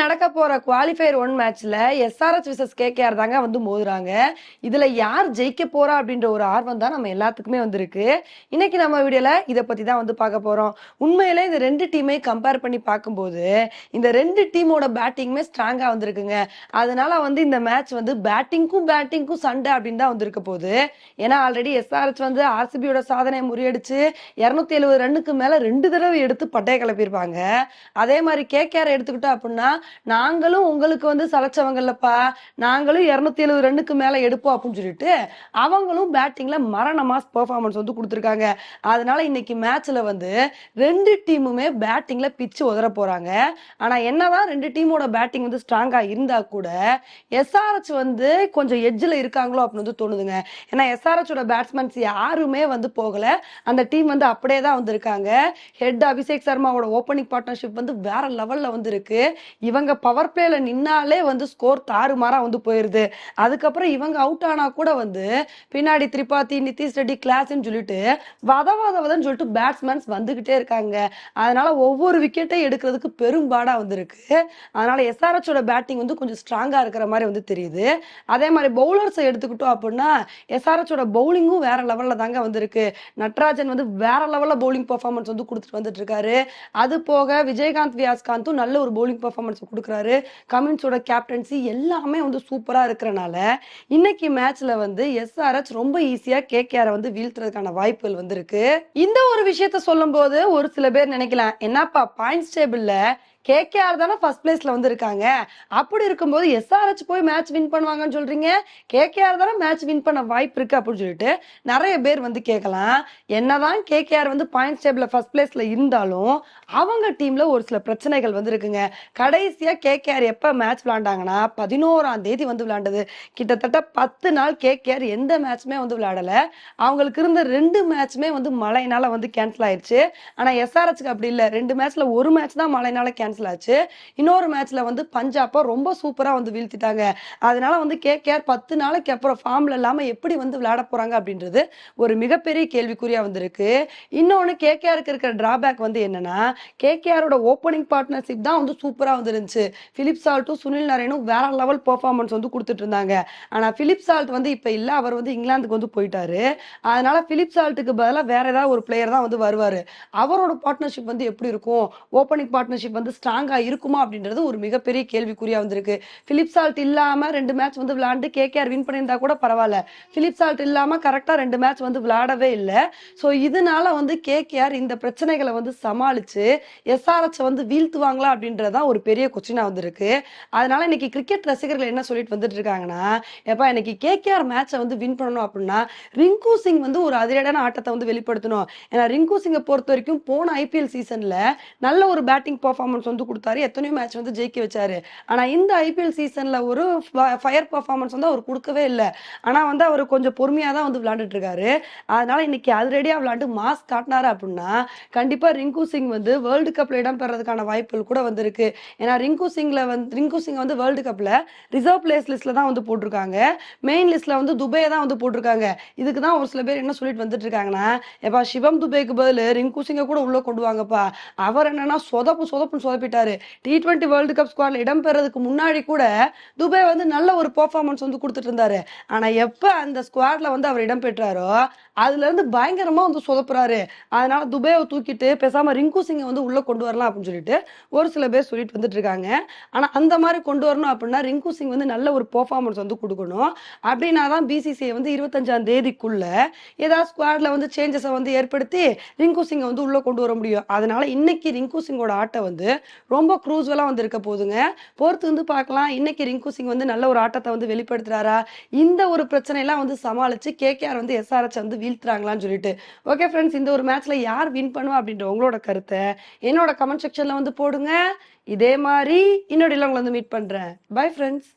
நடக்க போற qualifier one மேட்ச்ல எஸ்ஆர்எச் விசஸ் கேகேஆர் தாங்க வந்து மோதுறாங்க. இதுல யார் ஜெயிக்க போறா அப்படின்ற ஒரு ஆர்வம் தான் நம்ம எல்லாத்துக்குமே வந்திருக்கு. இன்னைக்கு நம்ம வீடியோல இதை பத்தி தான் வந்து பார்க்க போறோம். உண்மையில இந்த ரெண்டு டீமை கம்பேர் பண்ணி பார்க்கும்போது இந்த ரெண்டு டீமோட பேட்டிங்குமே ஸ்ட்ராங்கா வந்திருக்குங்க. அதனால வந்து இந்த மேட்ச் வந்து பேட்டிங்க்கும் பேட்டிங்க்கும் சண்டை அப்படின்னு தான் வந்திருக்க போகுது. ஏன்னா ஆல்ரெடி எஸ்ஆர்எச் வந்து ஆர்சிபியோட சாதனையை முறியடிச்சு இருநூத்தி எழுபது ரன்னுக்கு மேல ரெண்டு தடவை எடுத்து பட்டையை கிளப்பியிருப்பாங்க. அதே மாதிரி கேகேஆர் எடுத்துக்கிட்டோம் அப்படின்னா நாங்களும் உங்களுக்கு வந்து சளைச்சவங்கல்லப்பா நாங்களும் இருநூத்தி எழுபது ரன்னுக்கு மேல எடுப்போம் அப்படின்னு சொல்லிட்டு அவங்களும் பேட்டிங்ல மரண மாஸ் பெர்ஃபார்மன்ஸ் வந்து கொடுத்துருக்காங்க. அதனால இன்னைக்கு மேட்ச்ல வந்து ரெண்டு டீமுமே பேட்டிங்ல பிச்சு உதற போறாங்க. ஆனா என்னதான் ரெண்டு டீமோட பேட்டிங் வந்து ஸ்ட்ராங்கா இருந்தா கூட எஸ்ஆர்எச் வந்து கொஞ்சம் எஜ்ஜில் இருக்காங்களோ அப்படின்னு வந்து தோணுதுங்க. ஏன்னா எஸ்ஆர்எச்சோட பேட்ஸ்மேன்ஸ் யாருமே வந்து போகல. அந்த டீம் வந்து அப்படியே தான் வந்திருக்காங்க ஹெட் அபிஷேக் சர்மாவோட ஓப்பனிங் பார்ட்னர்ஷிப் வந்து வேற லெவல்ல வந்து இருக்கு இவங்க பவர் பிளேல நின்னாலே வந்து ஸ்கோர் தாறுமாறா வந்து போயிருது. அதுக்கப்புறம் இவங்க அவுட் ஆனா கூட வந்து பின்னாடி திரிபாதி நிதிஷ் ரெட்டி கிளாஸ்ன்னு சொல்லிட்டு வத வதன்னு சொல்லிட்டு பேட்ஸ்மேன்ஸ் வந்துகிட்டே இருக்காங்க. அதனால ஒவ்வொரு விக்கெட்டை எடுக்கிறதுக்கு பெரும்பாடா வந்திருக்கு. அதனால எஸ்ஆர்எச்சோட பேட்டிங் வந்து கொஞ்சம் ஸ்ட்ராங்கா இருக்கிற மாதிரி வந்து தெரியுது. அதே மாதிரி பவுலர்ஸை எடுத்துக்கிட்டோம் அப்படின்னா எஸ்ஆர்எச்சோட பவுலிங்கும் வேற லெவல்ல தாங்க வந்திருக்கு. நட்ராஜன் வந்து வேற லெவல்ல பவுலிங் பர்ஃபார்மன்ஸ் வந்து கொடுத்துட்டு வந்துட்டு இருக்காரு. அது போக விஜயகாந்த் வியாஸ்காந்தும் நல்ல ஒரு பவுலிங் பர்ஃபார்மன்ஸ் கொடுக்குறாரு. கமின்ஸோட கேப்டன்சி எல்லாமே வந்து சூப்பரா இருக்கிறனால இன்னைக்கு மேட்ச்ல வந்து எஸ்ஆர்எச் ரொம்ப ஈஸியா கேகேஆர் வந்து வீழ்த்துறதுக்கான வாய்ப்புகள் வந்து இருக்கு இந்த ஒரு விஷயத்த சொல்லும்போது ஒரு சில பேர் நினைக்கலாம் என்னப்பா பாயிண்ட்ஸ் டேபிள்ல கேகேஆர் தானே ஃபர்ஸ்ட் பிளேஸ்ல வந்து இருக்காங்க அப்படி இருக்கும்போது எஸ்ஆர்ஹெச் போய் மேட்ச் வின் பண்ணுவாங்கன்னு சொல்றீங்க? கேகேஆர் தானே மேட்ச் வின் பண்ண வாய்ப்பு இருக்கு அப்படின்னு சொல்லிட்டு நிறைய பேர் வந்து கேட்கலாம் என்னதான் கேகேஆர் வந்து பாயிண்ட்ஸ் டேபிள்ல ஃபர்ஸ்ட் பிளேஸ்ல இருந்தாலும் அவங்க டீம்ல ஒரு சில பிரச்சனைகள் வந்து இருக்குங்க கடைசியா கேகேஆர் எப்ப மேட்ச் விளாண்டாங்கன்னா பதினோராம் தேதி வந்து விளாண்டது கிட்டத்தட்ட பத்து நாள் கேகேஆர் எந்த மேட்ச்மே வந்து விளையாடல. அவங்களுக்கு இருந்த ரெண்டு மேட்ச்மே வந்து மழைனால வந்து கேன்சல் ஆயிடுச்சு ஆனா எஸ்ஆர்ஹெச்க்கு அப்படி இல்லை. ரெண்டு மேட்ச்ல ஒரு மேட்ச் தான் மழைனால கேன்சல் ஆச்சு. இன்னொரு மேட்ச்ல வந்து பஞ்சாப்பை ரொம்ப சூப்பரா வந்து வீழ்த்திட்டாங்க. அதனால வந்து கேகேஆர் பத்து நாளைக்கு அப்புறம் ஃபார்ம்ல இல்லாம எப்படி வந்து விளையாட போறாங்க அப்படின்றது ஒரு மிகப்பெரிய கேள்விக்குறியா வந்திருக்கு. இன்னொன்னு கேகேஆருக்கு இருக்கிற டிராபேக் வந்து என்னன்னா கேகேஆரோட ஓப்பனிங் பார்ட்னர்ஷிப் தான் வந்து சூப்பரா வந்து இருந்துச்சு பிலிப் சால்ட்டும் சுனில் நரேனும் வேற லெவல் பெர்ஃபார்மன்ஸ் வந்து கொடுத்துட்டு இருந்தாங்க. ஆனா பிலிப்ஸ் சால்ட் வந்து இப்ப இல்ல. அவர் வந்து இங்கிலாந்துக்கு வந்து போயிட்டாரு. அதனால பிலிப்ஸ் சால்ட்டுக்கு பதிலாக வேற ஏதாவது ஒரு பிளேயர் தான் வந்து வருவாரு. அவரோட பார்ட்னர்ஷிப் வந்து எப்படி இருக்கும்? ஓப்பனிங் பார்ட்னர்ஷிப் வந்து ஸ்ட்ராங்கா இருக்குமா அப்படின்றது ஒரு மிகப்பெரிய கேள்விக்குறியா வந்திருக்கு. பிலிப் சால்ட் இல்லாம ரெண்டு மேட்ச் வந்து விளாண்டு கேகேஆர் வின் பண்ணியிருந்தா கூட பரவாயில்ல. பிலிப் சால்ட் இல்லாம கரெக்டா ரெண்டு மேட்ச் வந்து விளாடவே இல்லை. ஸோ இதனால வந்து கேகேஆர் இந்த பிரச்சனைகளை வந்து சமாளிச்சு எஸ்ஆர்எச் வந்து வீழ்த்துவாங்களா அப்படின்றதான் ஒரு பெரிய கொஸ்டினா வந்திருக்கு. அதனால இன்னைக்கு கிரிக்கெட் ரசிகர்கள் என்ன சொல்லிட்டு வந்துட்டு இருக்காங்கன்னா எப்பா இன்னைக்கு கேகேஆர் மேட்சை வந்து வின் பண்ணணும் அப்படின்னா ரிங்கு சிங் வந்து ஒரு அதிரடான ஆட்டத்தை வந்து வெளிப்படுத்தணும். ஏன்னா ரிங்கு சிங்கை பொறுத்த வரைக்கும் போன ஐபிஎல் சீசன்ல நல்ல ஒரு பேட்டிங் பர்ஃபார்மன்ஸ் வந்து கொடுத்தாரு. எத்தனையோ மேட்ச் வந்து ஜெயிக்க வச்சாரு. ஆனா இந்த ஐபிஎல் சீசன்ல ஒரு ஃபயர் பர்ஃபார்மன்ஸ் வந்து அவர் கொடுக்கவே இல்லை. ஆனா வந்து அவர் கொஞ்சம் பொறுமையா தான் வந்து விளையாண்டுட்டு இருக்காரு. அதனால இன்னைக்கு அதிரடியா விளையாண்டு மாஸ் காட்டினாரு அப்படின்னா கண்டிப்பா ரிங்கு சிங் வந்து வேர்ல்டு கப்ல இடம் பெறதுக்கான வாய்ப்புகள் கூட வந்திருக்கு. ஏன்னா ரிங்கு சிங்ல வந்து ரிங்கு சிங் வந்து வேர்ல்டு கப்ல ரிசர்வ் பிளேஸ் லிஸ்ட்ல தான் வந்து போட்டிருக்காங்க. மெயின் லிஸ்ட்ல வந்து துபே தான் வந்து போட்டிருக்காங்க. இதுக்கு தான் ஒரு சில பேர் என்ன சொல்லிட்டு வந்துட்டு இருக்காங்கன்னா எப்பா சிவம் துபேக்கு பதில் ரிங்கு சிங்கை கூட உள்ள கொண்டு வாங்கப்பா. அவர் என்னன்னா சொதப்பு சொதப்புன்னு குறிப்பிட்டாரு டி டுவெண்ட்டி வேர்ல்டு கப் ஸ்குவாட்ல இடம் பெறதுக்கு முன்னாடி கூட துபாய் வந்து நல்ல ஒரு பர்ஃபார்மன்ஸ் வந்து கொடுத்துட்டு இருந்தாரு ஆனா எப்ப அந்த ஸ்குவாட்ல வந்து அவர் இடம் பெற்றாரோ அதுல இருந்து பயங்கரமா வந்து சொதப்புறாரு. அதனால துபாயை தூக்கிட்டு பேசாம ரிங்கு சிங்கை வந்து உள்ள கொண்டு வரலாம் அப்படின்னு சொல்லிட்டு ஒரு சில பேர் சொல்லிட்டு வந்துட்டு இருக்காங்க ஆனா அந்த மாதிரி கொண்டு வரணும் அப்படின்னா ரிங்கு சிங் வந்து நல்ல ஒரு பர்ஃபார்மன்ஸ் வந்து கொடுக்கணும். அப்படின்னா தான் பிசிசிஐ வந்து இருபத்தஞ்சாம் தேதிக்குள்ள ஏதாவது ஸ்குவாட்ல வந்து சேஞ்சஸை வந்து ஏற்படுத்தி ரிங்கு சிங்கை வந்து உள்ள கொண்டு வர முடியும். அதனால இன்னைக்கு ரிங்கு சிங்கோட ஆட்டை வந்து ரொம்ப க்ரூஸ்வலாக வந்து இருக்க போகுதுங்க பொறுத்து வந்து பார்க்கலாம். இன்னைக்கு ரிங்கு சிங் வந்து நல்ல ஒரு ஆட்டத்தை வந்து வெளிப்படுத்துறாரா? இந்த ஒரு பிரச்சனையெல்லாம் வந்து சமாளிச்சு கேகேஆர் வந்து எஸ்ஆர்எச் வந்து வீழ்த்துறாங்களான்னு சொல்லிட்டு. ஓகே ஃப்ரெண்ட்ஸ் இந்த ஒரு மேட்ச்ல யார் வின் பண்ணுவா அப்படின்ற உங்களோட கருத்தை என்னோட கமெண்ட் செக்ஷன்ல வந்து போடுங்க. இதே மாதிரி இன்னொரு உங்களை வந்து மீட் பண்றேன். Bye friends